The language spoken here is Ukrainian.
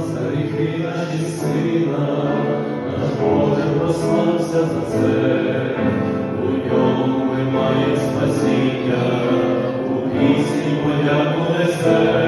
за наші сина, наш Боже прослався за у ньому ми спасіння, у пісні подяку несе.